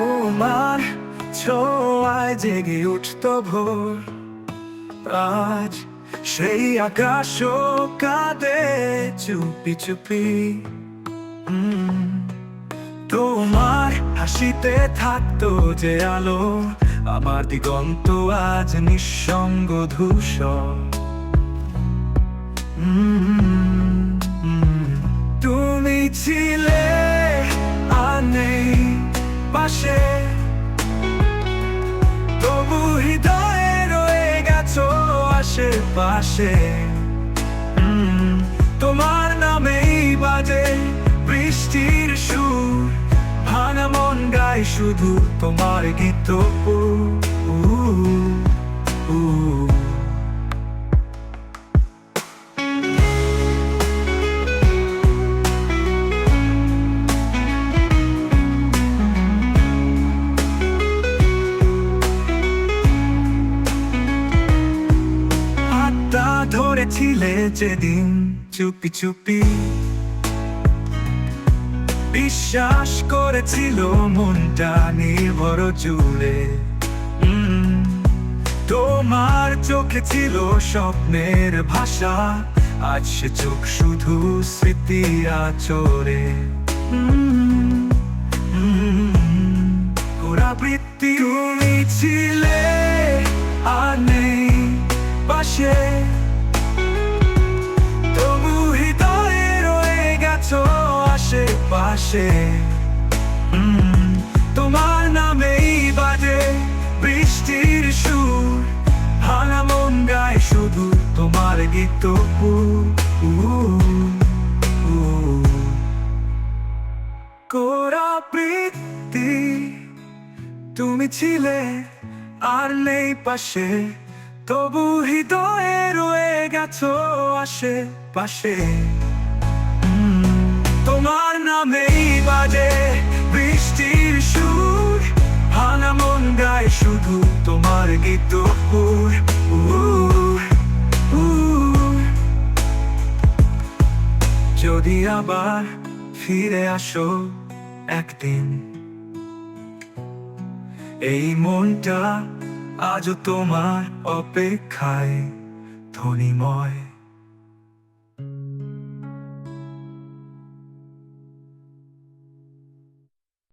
তোমার ছোঁয়ায় জেগে উঠত ভোর। আজ সেই আকাশ কাঁদে চুপি চুপি। তোমার হাসিতে থাকতো যে আলো, আমার দিগন্ত আজ নিঃসঙ্গ ধূসর। তুমি ছিলে পাশে তবু হৃদয়ে রয়ে গেছো আশেপাশে। তোমার নামেই বাজে বৃষ্টির সুর। ভাঙা মন গায় শুধু তোমার গীত ধরেছিলে যেদিন চুপি চুপি। বিশ্বাস করেছিল মনটা নির্ভর জুড়ে তোমার চোখে ছিল স্বপ্নের ভাষা আজ সে চোখ শুধু স্মৃতি আচরে উম, উম, ওরা বৃত্তি তুমি ছিলে আর নেই পাশে। উম, তোমার নামেই বাজে বৃষ্টির সুর। ভাঙা মন গায় শুধু তোমার গীত। কোরা বৃত্তি তুমি ছিলে আর নেই পাশে। তবু হৃদয়ে রয়ে গেছো আশে পাশে তোমার যদি আবার ফিরে আসো একদিন এই মনটা আজও তোমার অপেক্ষায় ধনীময়।